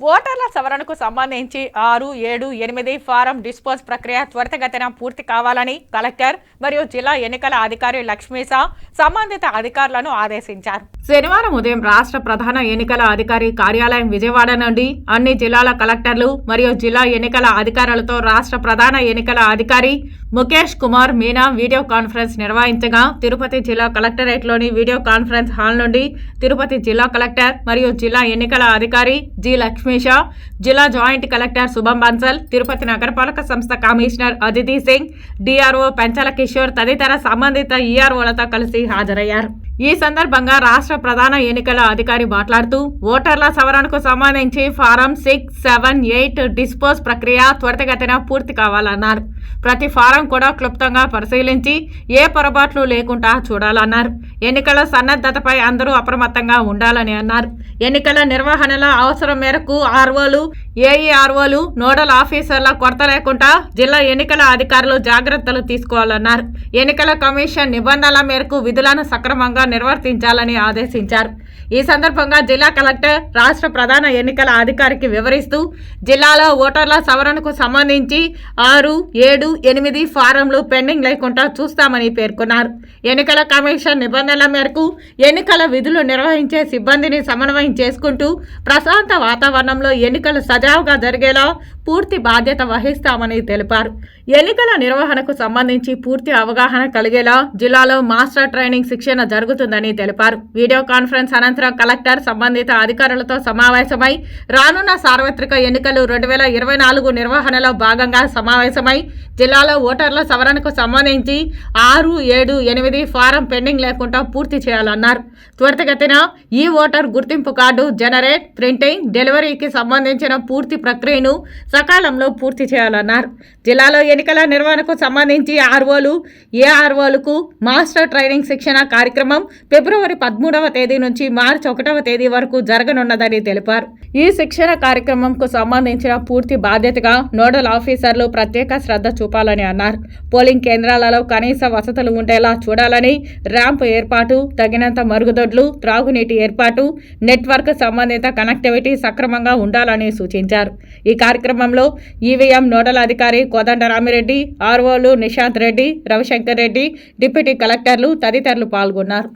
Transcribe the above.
ఓటర్ల సవరణకు సంబంధించి ఆరు ఏడు ఎనిమిది ఫారం డిస్పోజ్ ప్రక్రియ త్వరితగతిన పూర్తి కావాలని కలెక్టర్ మరియు జిల్లా ఎన్నికల అధికారి లక్ష్మీసా సంబంధిత అధికారులను ఆదేశించారు. శనివారం ఉదయం రాష్ట్ర ప్రధాన ఎన్నికల అధికారి కార్యాలయం విజయవాడ నుండి అన్ని జిల్లాల కలెక్టర్లు మరియు జిల్లా ఎన్నికల అధికారులతో రాష్ట్ర ప్రధాన ఎన్నికల అధికారి ముఖేష్ కుమార్ మీనా వీడియో కాన్ఫరెన్స్ నిర్వహించగా తిరుపతి జిల్లా కలెక్టరేట్లోని వీడియో కాన్ఫరెన్స్ హాల్ నుండి తిరుపతి జిల్లా కలెక్టర్ మరియు జిల్లా ఎన్నికల అధికారి జి లక్ష్మీషా జిల్లా జాయింట్ కలెక్టర్ శుభం బన్సల్ తిరుపతి నగరపాలక సంస్థ కమిషనర్ అదితి సింగ్ డిఆర్ఓ పెంచల కిషోర్ తదితర సంబంధిత ఈఆర్ఓలతో కలిసి హాజరయ్యారు. ఈ సందర్భంగా రాష్ట్ర ప్రధాన ఎన్నికల అధికారి మాట్లాడుతూ ఓటర్ల సవరణకు సంబంధించి form six seven eight dispose ప్రక్రియ త్వరితగతిన పూర్తి కావాలన్నారు. ప్రతి ఫారం కూడా క్లుప్తంగా పరిశీలించి ఏ పొరపాట్లు లేకుండా చూడాలన్నారు. ఎన్నికల సన్నద్ధతపై అందరూ అప్రమత్తంగా ఉండాలని అన్నారు. ఎన్నికల నిర్వహణలో అవసరం మేరకు ఆర్ఓలు ఏఈఆర్ఓలు నోడల్ ఆఫీసర్ల కొరత లేకుండా జిల్లా ఎన్నికల అధికారులు జాగ్రత్తలు తీసుకోవాలన్నారు. ఎన్నికల కమిషన్ నిబంధనల మేరకు విధులను సక్రమంగా నిర్వర్తించాలని ఆదేశించారు. ఈ సందర్భంగా జిల్లా కలెక్టర్ రాష్ట్ర ప్రధాన ఎన్నికల అధికారికి వివరిస్తూ జిల్లాలో ఓటర్ల సవరణకు సంబంధించి ఆరు ఏడు ఎనిమిది ఫారంలు పెండింగ్ లేకుండా చూస్తామని పేర్కొన్నారు. ఎన్నికల కమిషన్ నిబంధనల మేరకు ఎన్నికల విధులు నిర్వహించే సిబ్బందిని సమన్వయం చేసుకుంటూ ప్రశాంత వాతావరణంలో ఎన్నికలు సజావుగా జరిగేలా పూర్తి బాధ్యత వహిస్తామని తెలిపారు. ఎన్నికల నిర్వహణకు సంబంధించి పూర్తి అవగాహన కలిగేలా జిల్లాలో మాస్టర్ ట్రైనింగ్ శిక్షణ జరుగుతుందని తెలిపారు. వీడియో కాన్ఫరెన్స్ అనంతరం కలెక్టర్ సంబంధిత అధికారులతో సమావేశమై రానున్న సార్వత్రిక ఎన్నికలు రెండు వేల ఇరవై నాలుగు నిర్వహణలో భాగంగా సమావేశమై జిల్లాలో ఓటర్ల సవరణకు సంబంధించి ఆరు ఏడు ఎనిమిది ఫారం పెండింగ్ లేకుండా పూర్తి చేయాలన్నారు. త్వరితగతిన ఈ ఓటర్ గుర్తింపు కార్డు జనరేట్ ప్రింటింగ్ డెలివరీకి సంబంధించిన పూర్తి పూర్తి ప్రక్రియను సకాలంలో పూర్తి చేయాలన్నారు. జిల్లాలో ఎన్నికల నిర్వహణకు సంబంధించి ఆర్ఓలు ఏఆర్ఓలకు మాస్టర్ ట్రైనింగ్ శిక్షణ కార్యక్రమం ఫిబ్రవరి పదమూడవ తేదీ నుంచి మార్చి ఒకటవ తేదీ వరకు జరగనున్నదని తెలిపారు. ఈ శిక్షణ కార్యక్రమంకు సంబంధించిన పూర్తి బాధ్యతగా నోడల్ ఆఫీసర్లు ప్రత్యేక శ్రద్ధ చూపాలని అన్నారు. పోలింగ్ కేంద్రాలలో కనీస వసతులు ఉండేలా చూడాలని ర్యాంప్ ఏర్పాటు తగినంత మరుగుదొడ్లు త్రాగునీటి ఏర్పాటు నెట్వర్క్ సంబంధిత కనెక్టివిటీ సక్రమంగా ఉండాలని సూచించారు. ఈ కార్యక్రమంలో ఈవీఎం నోడల్ అధికారి కోదండరామిరెడ్డి ఆర్ఓలు నిశాంత్ రెడ్డి రవిశంకర్ రెడ్డి డిప్యూటీ కలెక్టర్లు తదితరులు పాల్గొన్నారు.